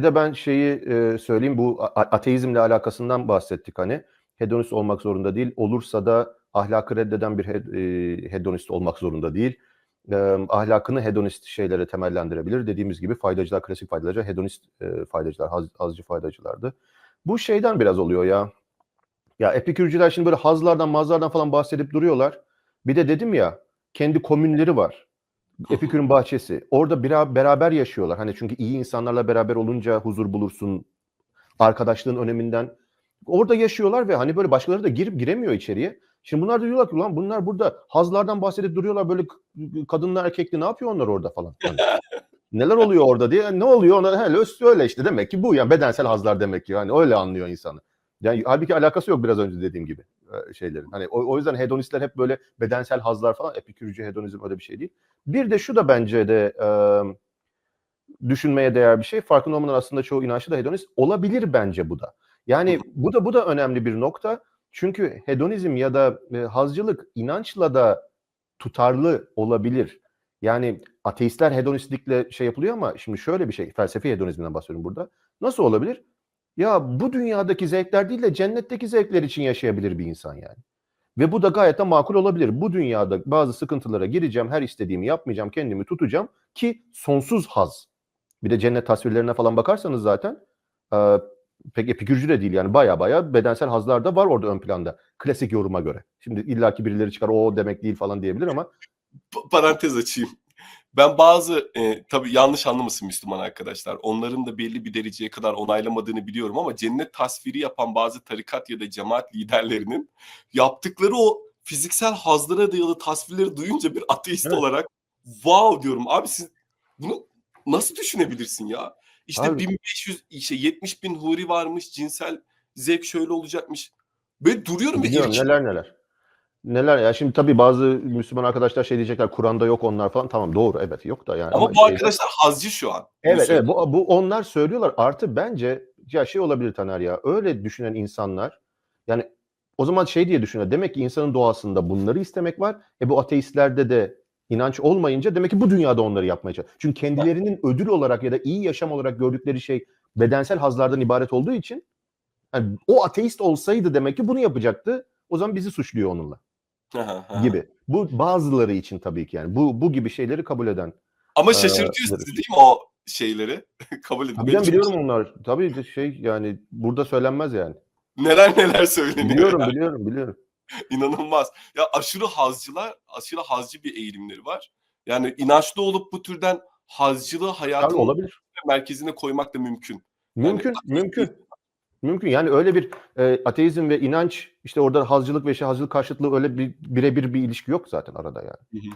Bir de ben şeyi e, söyleyeyim bu ateizmle alakasından bahsettik hani. Hedonist olmak zorunda değil. Olursa da ahlakı reddeden bir e, hedonist olmak zorunda değil. E, ahlakını hedonist şeylere temellendirebilir. Dediğimiz gibi faydacılar, klasik faydacılar, hedonist e, faydacılar, haz, hazcı faydacılardı. Bu şeyden biraz oluyor ya. Ya epikürcüler şimdi böyle hazlardan, mazlardan falan bahsedip duruyorlar. Bir de dedim ya kendi komünleri var. Epikür'ün bahçesi. Orada bira- beraber yaşıyorlar. Hani çünkü iyi insanlarla beraber olunca huzur bulursun. Arkadaşlığın öneminden. Orada yaşıyorlar ve hani böyle başkaları da girip giremiyor içeriye. Şimdi bunlar da diyorlar ki ulan bunlar burada hazlardan bahsedip duruyorlar böyle k- kadınlar erkekli ne yapıyor onlar orada falan. Hani neler oluyor orada diye. Ne oluyor ona? Hele öyle işte demek ki bu yani bedensel hazlar demek ki. Hani öyle anlıyor insanı. Yani halbuki alakası yok biraz önce dediğim gibi şeylerin. Hani o, o yüzden hedonistler hep böyle bedensel hazlar falan. Epikürcü hedonizm öyle bir şey değil. Bir de şu da bence de e, düşünmeye değer bir şey. Farkında olmadan aslında çoğu inançlı da hedonist olabilir bence bu da. Yani bu da bu da önemli bir nokta. Çünkü hedonizm ya da e, hazcılık inançla da tutarlı olabilir. Yani ateistler hedonistlikle şey yapılıyor ama şimdi şöyle bir şey felsefi hedonizmden bahsediyorum burada. Nasıl olabilir? Ya bu dünyadaki zevkler değil de cennetteki zevkler için yaşayabilir bir insan yani. Ve bu da gayet de makul olabilir. Bu dünyada bazı sıkıntılara gireceğim, her istediğimi yapmayacağım, kendimi tutacağım ki sonsuz haz. Bir de cennet tasvirlerine falan bakarsanız zaten e, pek epikürcü de değil yani baya baya bedensel hazlar da var orada ön planda. Klasik yoruma göre. Şimdi illaki birileri çıkar o demek değil falan diyebilir ama Pa- parantez açayım. Ben bazı e, tabii yanlış anlamasın Müslüman arkadaşlar. Onların da belli bir dereceye kadar onaylamadığını biliyorum ama cennet tasviri yapan bazı tarikat ya da cemaat liderlerinin yaptıkları o fiziksel hazlara dayalı tasvirleri duyunca bir ateist Evet. olarak wow diyorum. Abi siz bunu nasıl düşünebilirsin ya? İşte Abi- 1500 işte 70 bin huri varmış cinsel zevk şöyle olacakmış. Böyle duruyorum ve Biliyorum irkiliyorum. neler neler. Neler ya şimdi tabii bazı Müslüman arkadaşlar şey diyecekler Kur'an'da yok onlar falan. Tamam doğru evet yok da yani. Ama bu şey- arkadaşlar hazcı şu an. Evet evet bu, bu onlar söylüyorlar. Artı bence ya şey olabilir Taner ya öyle düşünen insanlar yani o zaman şey diye düşünüyor. Demek ki insanın doğasında bunları istemek var. E bu ateistlerde de inanç olmayınca demek ki bu dünyada onları yapmaya çalışıyor. Çünkü kendilerinin ödül olarak ya da iyi yaşam olarak gördükleri şey bedensel hazlardan ibaret olduğu için yani o ateist olsaydı demek ki bunu yapacaktı. O zaman bizi suçluyor onunla. Gibi. Bu bazıları için tabii ki yani bu bu gibi şeyleri kabul eden. Ama şaşırtıyor sizi evet. değil mi o şeyleri? Kabul edin. Çok- biliyorum onlar. Tabii şey yani burada söylenmez yani. Neler neler söyleniyor. Biliyorum ya. biliyorum biliyorum. İnanılmaz. Ya aşırı hazcılar, aşırı hazcı bir eğilimleri var. Yani inançlı olup bu türden hazcılığı hayatın olabilir. merkezine koymak da mümkün. Mümkün ateist mümkün. Mümkün. Yani öyle bir e, ateizm ve inanç işte orada hazcılık ve şey hazcılık karşıtlığı öyle bir birebir bir ilişki yok zaten arada yani. Hı hı.